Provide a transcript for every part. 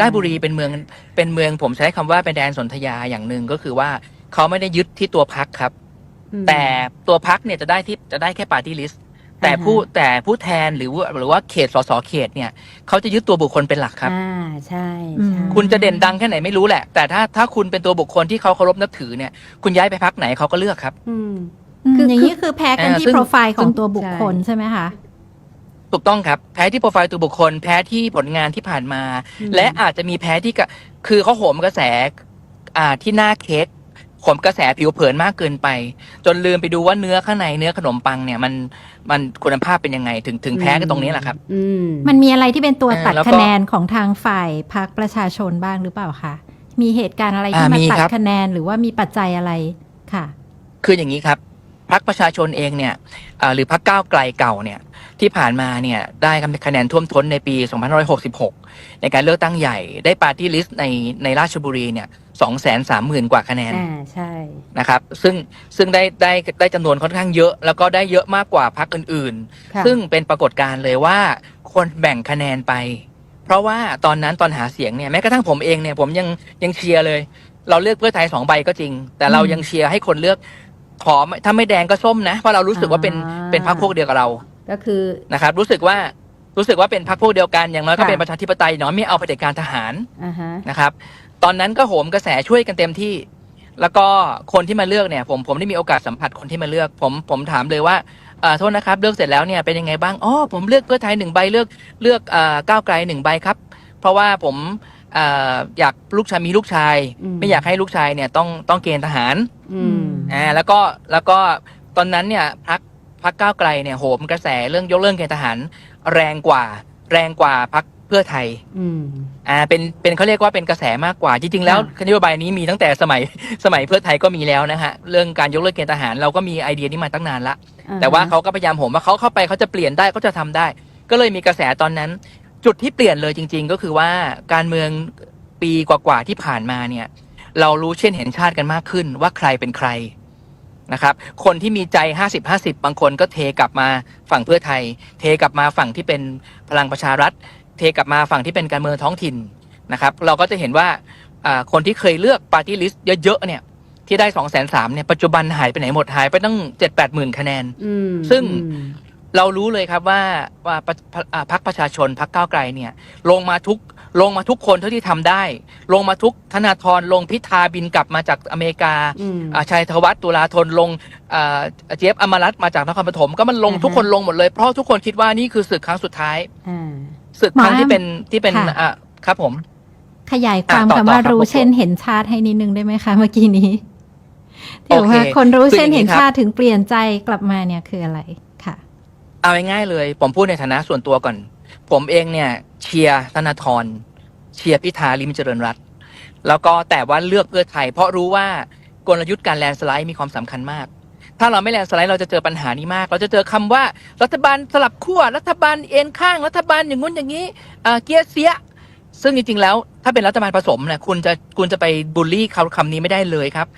ราชบุรีเป็นเมืองเป็นเมืองผมใช้คำว่าเป็นแดนสนธยาอย่างหนึ่งก็คือว่าเขาไม่ได้ยึดที่ตัวพักครับ อืม แต่ตัวพักเนี่ยจะได้ที่จะได้แค่ปาร์ตี้ลิสต์แต่อ่าฮะผู้แต่ผู้แทนหรือว่าหรือว่าเขตสสเขตเนี่ยเขาจะยึดตัวบุคคลเป็นหลักครับ อ่าใช่อืม ใช่ คุณจะเด่นดังแค่ไหนไม่รู้แหละ แต่ถ้าถ้าคุณเป็นตัวบุคคลที่เขาเคารพนับถือเนี่ยคุณย้ายไปพักไหนเขาก็เลือกครับ อืมอืมคืออย่างนี้คือแพ้กันอ่าที่ซึ่ง โปรไฟล์ของตัวบุคคลใช่ใช่ไหมคะ ถูกต้องครับ แพ้ที่โปรไฟล์ตัวบุคคล แพ้ที่ผลงานที่ผ่านมาอืมและอาจจะมีแพ้ที่กะคือเขาโหมกระแสอ่าที่หน้าเค้กโหมกระแสผิวเผินมากเกินไป จนลืมไปดูว่าเนื้อข้างในเนื้อขนมปังเนี่ยมันมันคุณภาพเป็นยังไงถึงถึงแพ้กันตรงนี้แหละครับอืมมันมีอะไรที่เป็นตัวเออตัดแล้วก็คะแนนของทางฝ่ายพรรคประชาชนบ้างหรือเปล่าคะมีเหตุการณ์อะไรที่อ่ามามีตัดครับคะแนนหรือว่ามีปัจจัยอะไรค่ะ คืออย่างนี้ครับพรรคประชาชนเองเนี่ยอ่าหรือพรรคก้าวไกลเก่าเนี่ย ที่ผ่านมาเนี่ยได้คะแนนท่วมท้นในปี 2566 ในการเลือกตั้งใหญ่ได้ปาร์ตี้ลิสต์ในในราชบุรีเนี่ย230,000 กว่าคะแนนอ่าใช่นะครับซึ่งซึ่งได้ได้ได้จำนวนค่อนข้างเยอะ แล้วก็ได้เยอะมากกว่าพรรคอื่นค่ะๆซึ่งเป็นปรากฏการณ์เลยว่าคนแบ่งคะแนนไป เพราะว่าตอนนั้นตอนหาเสียงเนี่ยแม้กระทั่งผมเองเนี่ยผมยังยังเชียร์เลย เราเลือกเพื่อไทยสองใบก็จริง แต่เรายังเชียร์ให้คนเลือกขอไม่ถ้าไม่แดงก็ส้มนะเพราะเรารู้สึกว่าเป็นอ่าเป็นพรรคพวกเดียวกับเรา ก็คือนะครับรู้สึกว่ารู้สึกว่าเป็นพรรคพวกเดียวกันอย่างน้อยก็ค่ะเป็นประชาธิปไตยเนาะไม่เอาเผด็จการทหารอ่าฮะนะครับ ตอนนั้นก็โหมกระแสช่วยกันเต็มที่ แล้วก็คนที่มาเลือกเนี่ย ผมผมได้มีโอกาสสัมผัสคนที่มาเลือก ผมผมถามเลยว่าเอ่อโทษนะครับ เลือกเสร็จแล้วเนี่ยเป็นยังไงบ้างอ๋อผมเลือกเพื่อไทยหนึ่งใบเลือกเลือกเอ่อก้าวไกลหนึ่งใบครับ เพราะว่าผมเอ่ออยากลูกชายมีลูกชายอืมไม่อยากให้ลูกชายเนี่ยต้องต้องเกณฑ์ทหารอืมอ่าแล้วก็แล้วก็ตอนนั้นเนี่ยพัก พักก้าวไกลเนี่ยโหมกระแสเรื่องยกเลิกเกณฑ์ทหาร แรงกว่า แรงกว่าพักเพื่อไทย อืม อ่าเป็นเป็นเขาเรียกว่าเป็นกระแสมากกว่า จริง ๆ แล้วค่ะนโยบายนี้มีตั้งแต่สมัยสมัยเพื่อไทยก็มีแล้วนะฮะเรื่องการยกเลิกเกณฑ์ทหารเราก็มีไอเดียนี้มาตั้งนานละ อ่ฮะแต่ว่าเขาก็พยายามโหมว่าเขาเข้าไปเขาจะเปลี่ยนได้เขาจะทำได้ ก็เลยมีกระแสตอนนั้น จุดที่เปลี่ยนเลยจริง ๆ ก็คือว่าการเมืองปีกว่าๆที่ผ่านมาเนี่ย เรารู้เช่นเห็นชาติกันมากขึ้นว่าใครเป็นใคร นะครับ คนที่มีใจ 50-50 บางคนก็เทกลับมาฝั่งเพื่อไทย เทกลับมาฝั่งที่เป็นพลังประชารัฐ เทกลับมาฝั่งที่เป็นการเมืองท้องถิ่นนะครับ เราก็จะเห็นว่าอ่าคนที่เคยเลือกปาร์ตี้ลิสต์เยอะๆเนี่ยที่ได้2องแสนสามเนี่ยปัจจุบันหายไปไหนหมดหายไปตั้งเจ็ดแปดหมื่นคะแนนอืมซึ่งอืมเรารู้เลยครับว่าว่าพรรคอ่าพรรคประชาชนพรรคก้าวไกลเนี่ย ลงมาทุก ลงมาทุกคนเท่าที่ทำได้ ลงมาทุกธนาธรลงพิธาบินกลับมาจากอเมริกาอืมอ่าชัยธวัฒน์ตุลาธนลงอ่าเจี๊ยบอมรัตน์มาจากนครปฐมก็มันลงอ่าฮะทุกคนลงหมดเลยเพราะทุกคนคิดว่านี่คือศึกครั้งสุดท้ายอ่าศึกครั้งหมอที่เป็นที่เป็นค่ะอะครับผม ขยายความอะต่อคำว่าต่อครับรู้ผมเช่นเห็นชาติให้นิดนึงได้ไหมคะเมื่อกี้นี้ที่บอกว่าโอเคคนรู้คือเช่นอย่างนี้เห็นครับชาติถึงเปลี่ยนใจกลับมาเนี่ยคืออะไรค่ะ เอาง่ายๆเลย ผมพูดในฐานะส่วนตัวก่อน ผมเองเนี่ยเชียร์ธนาธรเชียร์พิธาลิมเจริญรัตน์แล้วก็แต่ว่าเลือกเพื่อไทย เพราะรู้ว่ากลยุทธ์การแลนสไลด์มีความสำคัญมาก ถ้าเราไม่แลนสไลด์เราจะเจอปัญหานี้มาก เราจะเจอคำว่ารัฐบาลสลับขั้วรัฐบาลเอ็นข้างรัฐบาลอย่างงู้นอย่างนี้เกียร์เสีย ซึ่งจริงๆแล้ว ถ้าเป็นรัฐบาลผสมเนี่ยคุณจะคุณจะไปบูลลี่คำคำนี้ไม่ได้เลยครับ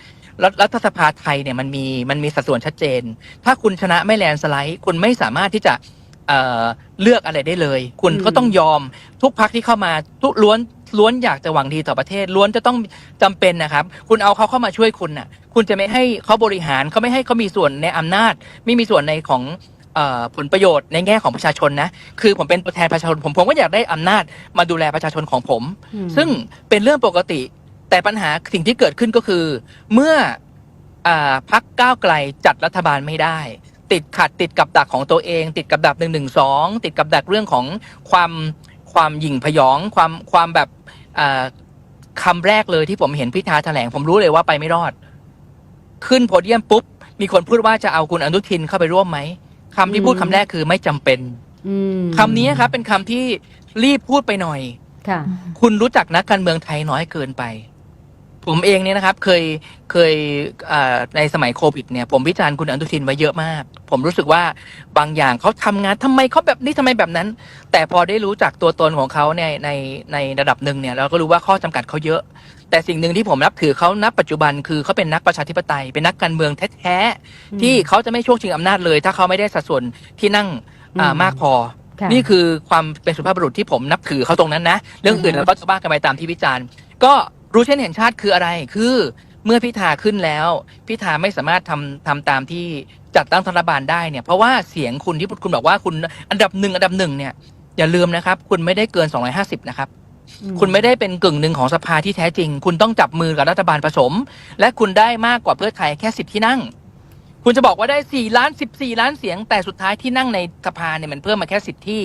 รัฐสภาไทยเนี่ยมันมีมันมีสัดส่วนชัดเจน ถ้าคุณชนะไม่แลนสไลด์ คุณไม่สามารถที่จะ เอ่อเลือกอะไรได้เลย คุณอืมก็ต้องยอมทุกพักที่เข้ามาทุกล้วนล้วนอยากจะหวังดีต่อประเทศ ล้วนจะต้องจำเป็นนะครับ คุณเอาเขาเข้ามาช่วยคุณน่ะ คุณจะไม่ให้เขาบริหารเขาไม่ให้เขามีส่วนในอำนาจ ไม่มีส่วนในของเอ่อผลประโยชน์ในแง่ของประชาชนนะคือผมเป็นตัวแทนประชาชนผมผมก็อยากได้อำนาจมาดูแลประชาชนของผม อืม ซึ่งเป็นเรื่องปกติ แต่ปัญหาสิ่งที่เกิดขึ้นก็คือ เมื่ออาพักก้าวไกลจัดรัฐบาลไม่ได้ ติดขัดติดกับดักของตัวเอง ติดกับดักหนึ่งหนึ่งสองติดกับดักเรื่องของความความหยิ่งพยองความความแบบอ่าคำแรกเลยที่ผมเห็นพิธาแถลง ผมรู้เลยว่าไปไม่รอด ขึ้นโพเดียมปุ๊บ มีคนพูดว่าจะเอาคุณอนุทินเข้าไปร่วมไหมคำที่พูดคำแรกคือไม่จำเป็นอืมคำนี้ครับ เป็นคำที่รีบพูดไปหน่อยค่ะคุณรู้จักนักการเมืองไทยน้อยเกินไป ผมเองเนี่ยนะครับเคยเคยอ่าในสมัยโควิดเนี่ยผมวิจารณ์คุณอนุทินไว้เยอะมาก ผมรู้สึกว่าบางอย่างเขาทำงานทำไมเขาแบบนี้ทำไมแบบนั้น แต่พอได้รู้จักตัวตนของเขาในในในระดับหนึ่งเนี่ยเราก็รู้ว่าข้อจำกัดเขาเยอะ แต่สิ่งหนึ่งที่ผมนับถือเขานับปัจจุบันคือเขาเป็นนักประชาธิปไตย เป็นนักการเมืองแท้อืมๆที่เขาจะไม่ช่วงชิงอำนาจเลย ถ้าเขาไม่ได้สัดส่วนที่นั่งอ่าอืมมากพอค่ะนี่คือความเป็นสุภาพบุรุษที่ผมนับถือเขาตรงนั้นนะ เรื่องอื่นอือฮึเราก็จะบ้ากันไปตามที่วิจารณ์ ก็ รู้เช่นเห็นชาติคืออะไร คือเมื่อพิธาขึ้นแล้วพิธาไม่สามารถทำทำตามที่จัดตั้งรัฐบาลได้เนี่ยเพราะว่าเสียงคุณที่คุณบอกว่าคุณอันดับหนึ่งอันดับหนึ่งเนี่ยอย่าลืมนะครับ คุณไม่ได้เกิน 250 นะครับอืคุณไม่ได้เป็นกึ่งหนึ่งของสภาที่แท้จริง คุณต้องจับมือกับรัฐบาลผสม และคุณได้มากกว่าเพื่อไทยแค่สิบที่นั่ง คุณจะบอกว่าได้สี่ล้านสิบสี่ล้านเสียง แต่สุดท้ายที่นั่งในสภาเนี่ยมันเพิ่มมาแค่สิบที่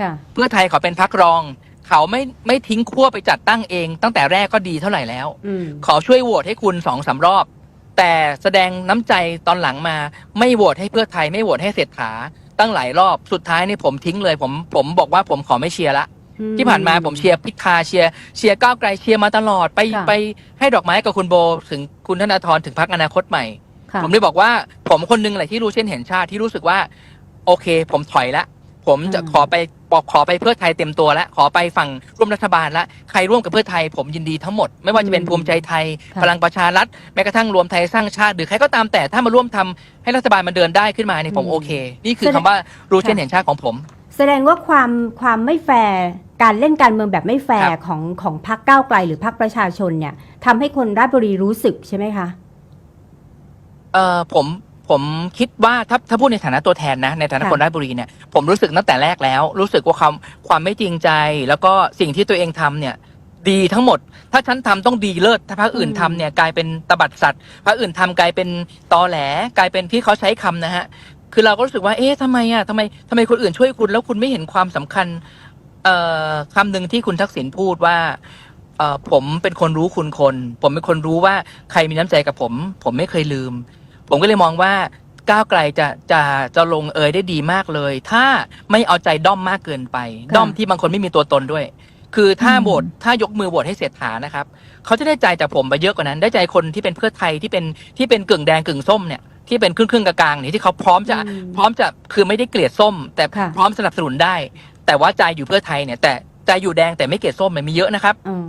ค่ะเพื่อไทยเขาเป็นพักรอง เขาไม่ไม่ทิ้งขั้วไปจัดตั้งเอง ตั้งแต่แรกก็ดีเท่าไหร่แล้ว อืมขอช่วยโหวตให้คุณสองสามรอบ แต่แสดงน้ำใจตอนหลังมาไม่โหวตให้เพื่อไทยไม่โหวตให้เศรษฐาตั้งหลายรอบสุดท้ายนี่ผมทิ้งเลย ผมผมบอกว่าผมขอไม่เชียร์ละ ที่ผ่านมาผมเชียร์พิธาเชียร์เชียร์ก้าวไกลเชียร์มาตลอดไปค่ะ ไปให้ดอกไม้กับคุณโบ ถึงคุณธนาธรถึงพักอนาคตใหม่ ค่ะ ผมเลยบอกว่าผมคนหนึงแหละที่รู้เช่นเห็นชาติที่รู้สึกว่า โอเค ผมถอยละ ผมจะอืมขอไป บอกขอไปเพื่อไทยเต็มตัวแล้วขอไปฝั่งร่วมรัฐบาลละใครร่วมกับเพื่อไทยผมยินดีทั้งหมด ไม่ว่าจะเป็นภูมิใจไทยค่ะพลังประชารัฐแม้กระทั่งรวมไทยสร้างชาติ หรือใครก็ตามแต่ถ้ามาร่วมทำให้รัฐบาลมันเดินได้ขึ้นมาเนี่ยผมโอเค นี่คือคำว่ารู้เช่นเห็นชาติของผม แสดงว่าความความไม่แฟร์การเล่นการเมืองแบบไม่แฟคร์รับของของพรรคก้าวไกล หรือพรรคประชาชนเนี่ยทำให้คนราชบุรีรู้สึกใช่ไหมคะเออผม ผมคิดว่าถ้าถ้าพูดในฐานะตัวแทนนะ ในฐานะค่ะคนราชบุรีเนี่ยผมรู้สึกตั้งแต่แรกแล้ว รู้สึกว่าความความไม่จริงใจ แล้วก็สิ่งที่ตัวเองทำเนี่ยดีทั้งหมด ถ้าฉันทำต้องดีเลิศ ถ้าพรรคอื่นอืมทำเนี่ยกลายเป็นตบัดสัตว์พรรคอื่นทำกลายเป็นตอแหล กลายเป็นที่เขาใช้คำนะฮะ คือเราก็รู้สึกว่า เอ๊ะทำไมอะทำไมทำไมคนอื่นช่วยคุณ แล้วคุณไม่เห็นความสำคัญ เอ่อคำหนึ่งที่คุณทักษิณพูดว่าเอ่อผมเป็นคนรู้คุณคน ผมเป็นคนรู้ว่าใครมีน้ำใจกับผม ผมไม่เคยลืม ผมก็เลยมองว่าก้าวไกลจะจะจะลงเอยได้ดีมากเลย ถ้าไม่เอาใจด้อมมากเกินไปค่ะด้อมที่บางคนไม่มีตัวตนด้วย คือถ้าอืมโหวตถ้ายกมือโหวตให้เศรษฐานะครับเขาจะได้ใจจากผมไปเยอะกว่านั้น ได้ใจคนที่เป็นเพื่อไทยที่เป็นที่เป็นกึ่งแดงกึ่งส้มเนี่ยที่เป็นครึ่งครึ่งๆกลางๆเนี่ยที่เขาพร้อมจะอืมพร้อมจะคือไม่ได้เกลียดส้ม แต่ค่ะพร้อมสนับสนุนได้ แต่ว่าใจอยู่เพื่อไทยเนี่ย แต่ใจอยู่แดงแต่ไม่เกลียดส้มมันมีเยอะนะครับอืม